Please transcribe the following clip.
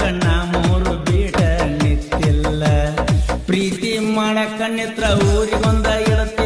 ಕಣ್ಣ ಮೂರು ಬೀಟ ನಿತ್ತಿಲ್ಲ ಪ್ರೀತಿ ಮಾಡಕ್ಕ ನಿತ್ರ ಊರಿಗೊಂದ ಇರುತ್ತೆ